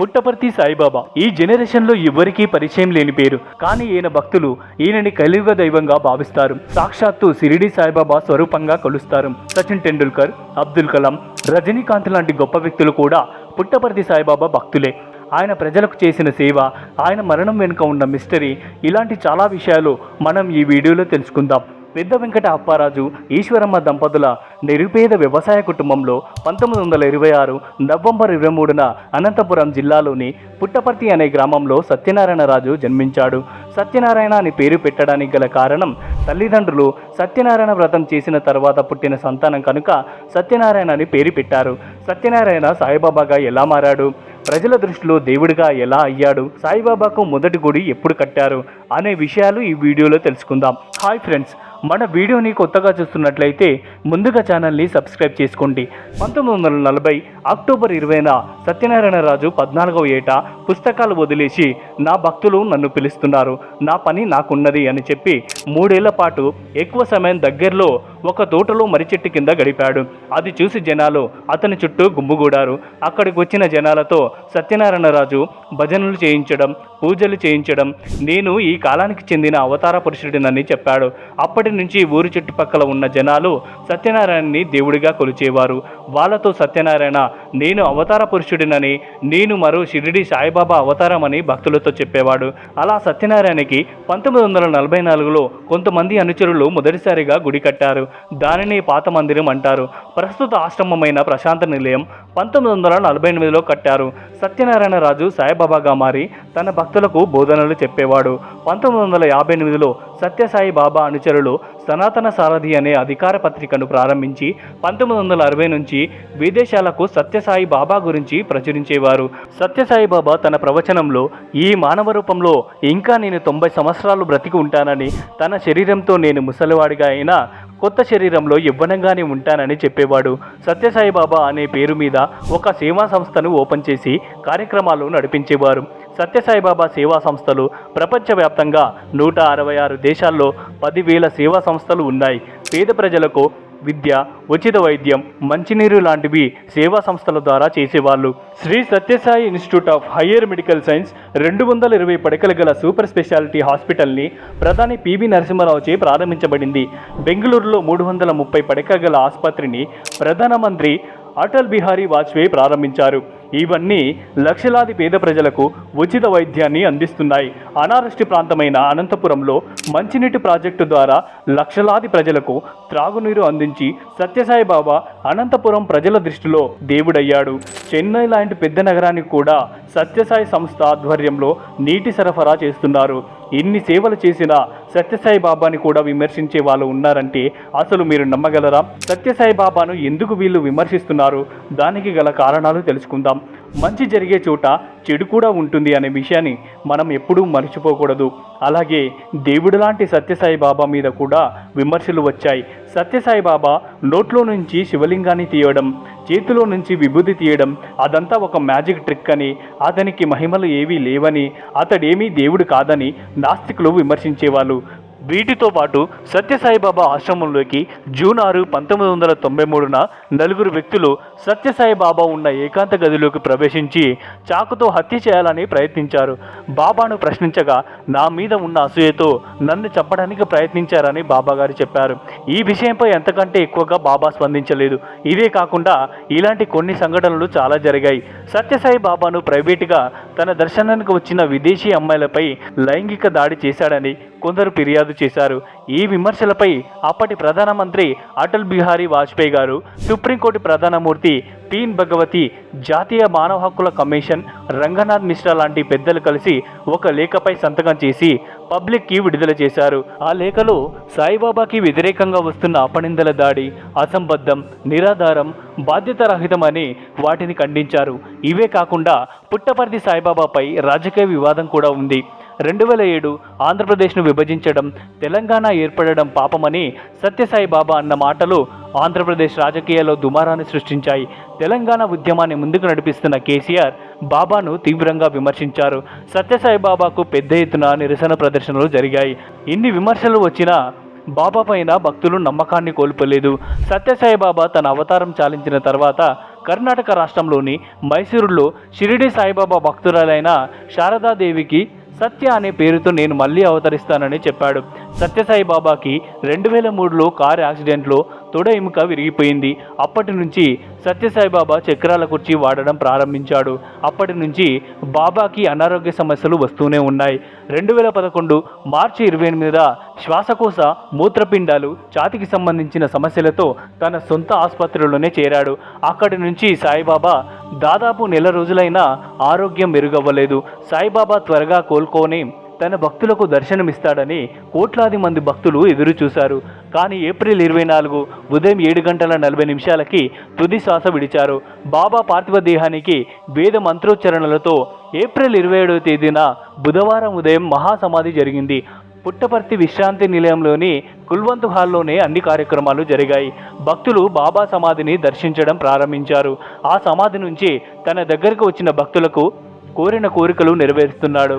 పుట్టపర్తి సాయిబాబా. ఈ జనరేషన్లో ఎవరికీ పరిచయం లేని పేరు. కానీ ఈయన భక్తులు ఈయనని కలియుగ దైవంగా భావిస్తారు. సాక్షాత్తు సిరిడి సాయిబాబా స్వరూపంగా కొలుస్తారు. సచిన్ టెండూల్కర్ అబ్దుల్ కలాం రజనీకాంత్ లాంటి గొప్ప వ్యక్తులు కూడా పుట్టపర్తి సాయిబాబా భక్తులే. ఆయన ప్రజలకు చేసిన సేవ ఆయన మరణం వెనుక ఉన్న మిస్టరీ ఇలాంటి చాలా విషయాలు మనం ఈ వీడియోలో తెలుసుకుందాం. పెద్ద వెంకట అప్పారాజు ఈశ్వరమ్మ దంపతుల నిరుపేద వ్యవసాయ కుటుంబంలో పంతొమ్మిది వందల ఇరవై ఆరు నవంబర్ ఇరవై మూడున అనంతపురం జిల్లాలోని పుట్టపర్తి అనే గ్రామంలో సత్యనారాయణ రాజు జన్మించాడు. సత్యనారాయణ అని పేరు పెట్టడానికి గల కారణం తల్లిదండ్రులు సత్యనారాయణ వ్రతం చేసిన తర్వాత పుట్టిన సంతానం కనుక సత్యనారాయణ అని పేరు పెట్టారు. సత్యనారాయణ సాయిబాబాగా ఎలా మారాడు? ప్రజల దృష్టిలో దేవుడిగా ఎలా అయ్యాడు? సాయిబాబాకు మొదటి గుడి ఎప్పుడు కట్టారు? అనే విషయాలు ఈ వీడియోలో తెలుసుకుందాం. హాయ్ ఫ్రెండ్స్ మన వీడియోని కొత్తగా చూస్తున్నట్లయితే ముందుగా ఛానల్ని సబ్స్క్రైబ్ చేసుకోండి. పంతొమ్మిది వందల నలభై అక్టోబర్ ఇరవైన సత్యనారాయణ రాజు పద్నాలుగవ ఏట పుస్తకాలు వదిలేసి నా భక్తులు నన్ను పిలుస్తున్నారు. నా పని నాకున్నది అని చెప్పి మూడేళ్ళ పాటు ఎక్కువ సమయం దగ్గరలో ఒక తోటలో మర్రి చెట్టు కింద గడిపాడు. అది చూసి జనాలు అతని చుట్టూ గుమ్ముగూడారు. అక్కడికి వచ్చిన జనాలతో సత్యనారాయణ రాజు భజనలు చేయించడం పూజలు చేయించడం నేను ఈ కాలానికి చెందిన అవతార పురుషుడినని చెప్పాడు. అప్పటి నుంచి ఊరి చుట్టుపక్కల ఉన్న జనాలు సత్యనారాయణని దేవుడిగా కొలిచేవారు. వాళ్ళతో సత్యనారాయణ నేను అవతార పురుషుడినని నేను మరో షిరిడి సాయిబాబా అవతారం అని భక్తులతో చెప్పేవాడు. అలా సత్యనారాయణకి పంతొమ్మిది వందల నలభై నాలుగులో కొంతమంది అనుచరులు మొదటిసారిగా గుడి కట్టారు. దానిని పాత మందిరం అంటారు. ప్రస్తుత ఆశ్రమమైన ప్రశాంత నిలయం పంతొమ్మిది వందల నలభై ఎనిమిదిలో కట్టారు. సత్యనారాయణ రాజు సాయిబాబాగా మారి తన భక్తులకు బోధనలు చెప్పేవాడు. పంతొమ్మిది వందల యాభై ఎనిమిదిలో సత్యసాయి బాబా అనుచరులు సనాతన సారథి అనే అధికార పత్రికను ప్రారంభించి పంతొమ్మిది వందల అరవై నుంచి విదేశాలకు సత్యసాయి బాబా గురించి ప్రచురించేవారు. సత్యసాయి బాబా తన ప్రవచనంలో ఈ మానవ రూపంలో ఇంకా నేను తొంభై సంవత్సరాలు బ్రతికి ఉంటానని తన శరీరంతో నేను ముసలివాడిగా అయినా కొత్త శరీరంలో యవ్వనంగానే ఉంటానని చెప్పేవాడు. సత్యసాయి బాబా అనే పేరు మీద ఒక సేవా సంస్థను ఓపెన్ చేసి కార్యక్రమాలు నడిపించేవారు. సత్యసాయిబాబా సేవా సంస్థలు ప్రపంచవ్యాప్తంగా నూట అరవై ఆరు దేశాల్లో పదివేల సేవా సంస్థలు ఉన్నాయి. పేద ప్రజలకు విద్య ఉచిత వైద్యం మంచినీరు లాంటివి సేవా సంస్థల ద్వారా చేసేవాళ్ళు. Shri Sathya Sai institute of higher medical science రెండు వందల ఇరవై పడకలు గల సూపర్ స్పెషాలిటీ హాస్పిటల్ని ప్రధాని పివి నరసింహారావుచే ప్రారంభించబడింది. బెంగళూరులో మూడు వందల ముప్పై పడక గల ఆసుపత్రిని ప్రధానమంత్రి అటల్ బిహారీ వాజ్పేయి ప్రారంభించారు. ఇవన్నీ లక్షలాది పేద ప్రజలకు ఉచిత వైద్యాన్ని అందిస్తున్నాయి. అనారష్టి ప్రాంతమైన అనంతపురంలో మంచినీటి ప్రాజెక్టు ద్వారా లక్షలాది ప్రజలకు త్రాగునీరు అందించి సత్యసాయి బాబా అనంతపురం ప్రజల దృష్టిలో దేవుడయ్యాడు. చెన్నై లాంటి పెద్ద నగరానికి కూడా సత్యసాయి సంస్థ ఆధ్వర్యంలో నీటి సరఫరా చేస్తున్నారు. ఇన్ని సేవలు చేసిన సత్యసాయి బాబాని కూడా విమర్శించే వాళ్ళు ఉన్నారంటే అసలు మీరు నమ్మగలరా? సత్యసాయి బాబాను ఎందుకు వీళ్ళు విమర్శిస్తున్నారు? దానికి గల కారణాలు తెలుసుకుందాం. మంచి జరిగే చోట చెడు కూడా ఉంటుంది అనే విషయాన్ని మనం ఎప్పుడూ మర్చిపోకూడదు. అలాగే దేవుడు లాంటి సత్యసాయి బాబా మీద కూడా విమర్శలు వచ్చాయి. సత్యసాయి బాబా నోట్లో నుంచి శివలింగాన్ని తీయడం చేతిలో నుంచి విభూతి తీయడం అదంతా ఒక మ్యాజిక్ ట్రిక్ అని అతనికి మహిమలు ఏవీ లేవని అతడేమీ దేవుడు కాదని నాస్తికులు విమర్శించేవాళ్ళు. వీటితో పాటు సత్యసాయిబాబా ఆశ్రమంలోకి జూన్ ఆరు పంతొమ్మిది వందల తొంభై మూడున నలుగురు వ్యక్తులు సత్యసాయిబాబా ఉన్న ఏకాంత గదిలోకి ప్రవేశించి చాకుతో హత్య చేయాలని ప్రయత్నించారు. బాబాను ప్రశ్నించగా నా మీద ఉన్న అసూయతో నన్ను చంపడానికి ప్రయత్నించారని బాబాగారు చెప్పారు. ఈ విషయంపై ఎంతకంటే ఎక్కువగా బాబా స్పందించలేదు. ఇదే కాకుండా ఇలాంటి కొన్ని సంఘటనలు చాలా జరిగాయి. సత్యసాయి బాబాను ప్రైవేటుగా తన దర్శనానికి వచ్చిన విదేశీ అమ్మాయిలపై లైంగిక దాడి చేశాడని కొందరు ఫిర్యాదు చేశారు. ఈ విమర్శలపై అప్పటి ప్రధానమంత్రి అటల్ బిహారీ వాజ్పేయి గారు సుప్రీంకోర్టు ప్రధానమూర్తి పీన్ భగవతి జాతీయ మానవ హక్కుల కమిషన్ రంగనాథ్ మిశ్రా లాంటి పెద్దలు కలిసి ఒక లేఖపై సంతకం చేసి పబ్లిక్కి విడుదల చేశారు. ఆ లేఖలో సాయిబాబాకి వ్యతిరేకంగా వస్తున్న అపనిందల దాడి అసంబద్ధం నిరాధారం బాధ్యతారహితమని వాటిని ఖండించారు. ఇవే కాకుండా పుట్టపర్తి సాయిబాబాపై రాజకీయ వివాదం కూడా ఉంది. రెండు వేల ఏడు ఆంధ్రప్రదేశ్ను విభజించడం తెలంగాణ ఏర్పడడం పాపమని సత్యసాయి బాబా అన్న మాటలు ఆంధ్రప్రదేశ్ రాజకీయాల్లో దుమారాన్ని సృష్టించాయి. తెలంగాణ ఉద్యమాన్ని ముందుకు నడిపిస్తున్న కేసీఆర్ బాబాను తీవ్రంగా విమర్శించారు. సత్యసాయి బాబాకు పెద్ద ఎత్తున నిరసన ప్రదర్శనలు జరిగాయి. ఇన్ని విమర్శలు వచ్చినా బాబా పైన భక్తులు నమ్మకాన్ని కోల్పోలేదు. సత్యసాయి బాబా తన అవతారం చాలించిన తర్వాత కర్ణాటక రాష్ట్రంలోని మైసూరులో షిరిడి సాయిబాబా భక్తురాలైన శారదాదేవికి సత్య అనే పేరుతో నేను మళ్ళీ అవతరిస్తానని చెప్పాడు. సత్యసాయి బాబాకి రెండు వేల మూడులో కారు యాక్సిడెంట్లో తొడ ఎముక విరిగిపోయింది. అప్పటి నుంచి సత్యసాయిబాబా చక్రాల కుర్చీ వాడడం ప్రారంభించాడు. అప్పటి నుంచి బాబాకి అనారోగ్య సమస్యలు వస్తూనే ఉన్నాయి. రెండు వేల పదకొండు మార్చి ఇరవై ఎనిమిదిన శ్వాసకోశ మూత్రపిండాలు ఛాతికి సంబంధించిన సమస్యలతో తన సొంత ఆసుపత్రిలోనే చేరాడు. అక్కడి నుంచి సాయిబాబా దాదాపు నెల రోజులైనా ఆరోగ్యం మెరుగవ్వలేదు. సాయిబాబా త్వరగా కోలుకొని తన భక్తులకు దర్శనమిస్తాడని కోట్లాది మంది భక్తులు ఎదురు చూశారు కానీ ఏప్రిల్ ఇరవై నాలుగు ఉదయం ఏడు గంటల నలభై నిమిషాలకి తుది శ్వాస విడిచారు. బాబా పార్థివ దేహానికి వేద మంత్రోచ్చరణలతో ఏప్రిల్ ఇరవై ఏడవ తేదీన బుధవారం ఉదయం మహాసమాధి జరిగింది. పుట్టపర్తి విశ్రాంతి నిలయంలోని కుల్వంత్ హాల్లోనే అన్ని కార్యక్రమాలు జరిగాయి. భక్తులు బాబా సమాధిని దర్శించడం ప్రారంభించారు. ఆ సమాధి నుంచి తన దగ్గరకు వచ్చిన భక్తులకు కోరిన కోరికలు నెరవేరుస్తున్నాడు.